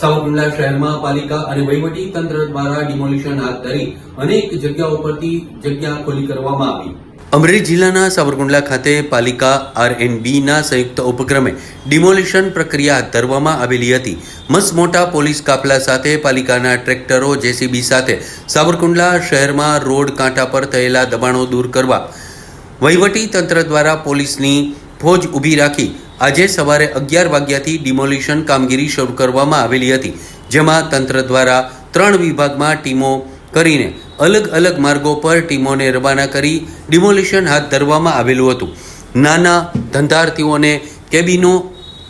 સાવરકુંડલા શહેરમાં પાલિકા અને વહીવટી તંત્ર દ્વારા ડિમોલિશન હાથ ધરી અનેક જગ્યાઓ પરથી જગ્યા ખોલી કરવામાં આવી. અમરેલી જિલ્લાના સાવરકુંડલા ખાતે પાલિકા આર એન બીના સંયુક્ત ઉપક્રમે ડિમોલિશન પ્રક્રિયા હાથ ધરવામાં આવેલી હતી. મસ્ત મોટા પોલીસ કાફલા સાથે પાલિકાના ટ્રેક્ટરો જેસીબી સાથે સાવરકુંડલા શહેરમાં રોડ કાંઠા પર થયેલા દબાણો દૂર કરવા વહીવટી તંત્ર દ્વારા પોલીસની ફોજ ઊભી રાખી આજે સવારે અગિયાર વાગ્યાથી ડિમોલિશન કામગીરી શરૂ કરવામાં આવેલી હતી, જેમાં તંત્ર દ્વારા ત્રણ વિભાગમાં ટીમો કરીને અલગ અલગ માર્ગો પર ટીમોને રવાના કરી ડિમોલિશન હાથ ધરવામાં આવેલું હતું. નાના ધંધાર્થીઓને કેબિનો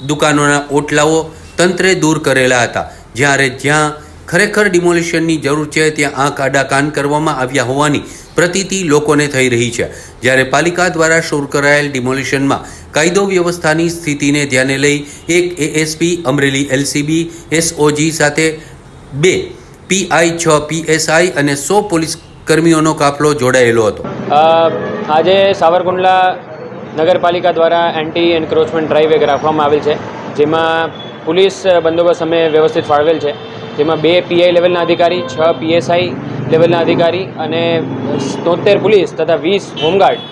દુકાનોના ઓટલાઓ તંત્રે દૂર કરેલા હતા, જ્યારે જ્યાં ખરેખર ડિમોલિશનની જરૂર છે, ત્યાં આંખ આડા કાન કરવામાં આવ્યા હોવાની પ્રતીતિ લોકોને થઈ રહી છે. જ્યારે પાલિકા દ્વારા શરૂ કરાયેલ ડિમોલિશનમાં કાયદો વ્યવસ્થાની સ્થિતિને ધ્યાને લઈ એક એએસપી અમરેલી એલસીબી એસઓજી સાથે બે પીઆઈ છ પીએસઆઈ અને સો પોલીસ કર્મીઓનો કાફલો જોડાયેલો હતો. આજે સાવરકુંડલા નગરપાલિકા દ્વારા એન્ટી એન્ક્રોચમેન્ટ ડ્રાઈવ એક રાખવામાં આવેલ છે, જેમાં પોલીસ બંદોબસ્ત અમે વ્યવસ્થિત ફાળવેલ છે. જેમાં બે પીઆઈ લેવલના અધિકારી છ પીએસઆઈ લેવલના અધિકારી અને તોતેર પોલીસ તથા વીસ હોમગાર્ડ.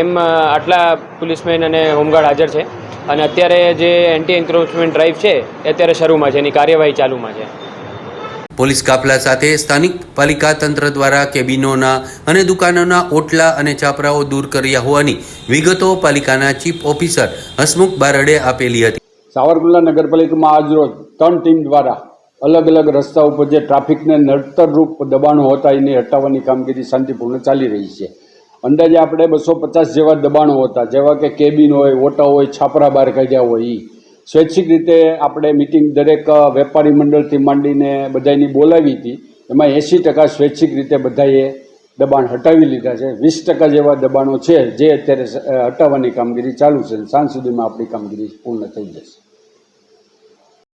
એમ આટલા પોલીસમેન અને હોમગાર્ડ હાજર છે. અને અત્યારે જે એન્ટી એન્ક્રોચમેન્ટ ડ્રાઈવ છે એ અત્યારે શરૂમાં છે એની કાર્યવાહી ચાલુમાં છે. પોલીસ કાફલા સાથે સ્થાનિક પાલિકા તંત્ર દ્વારા કેબિનોના અને દુકાનોના ઓટલા અને છાપરાઓ દૂર કર્યા હોવાની વિગતો પાલિકાના ચીફ ઓફિસર હસમુખ બારડે આપેલી હતી. સાવરકુંડલા નગરપાલિકામાં આજરોજ ત્રણ ટીમ દ્વારા અલગ અલગ રસ્તા ઉપર જે ટ્રાફિકને નડતરરૂપ દબાણો હતા, એને હટાવવાની કામગીરી શાંતિપૂર્ણ ચાલી રહી છે. અંદાજે આપણે બસો પચાસ જેવા દબાણો હતા, જેવા કે કેબિન હોય, ઓટા હોય, છાપરા બહાર કાઢ્યા હોય એ સ્વૈચ્છિક રીતે આપણે મિટિંગ દરેક વેપારી મંડળથી માંડીને બધાની બોલાવી હતી. એમાં એંસી ટકા સ્વૈચ્છિક રીતે બધાએ દબાણ હટાવી લીધા છે. વીસ ટકા જેવા દબાણો છે, જે અત્યારે હટાવવાની કામગીરી ચાલુ છે. સાંજ સુધીમાં આપણી કામગીરી પૂર્ણ થઈ જશે.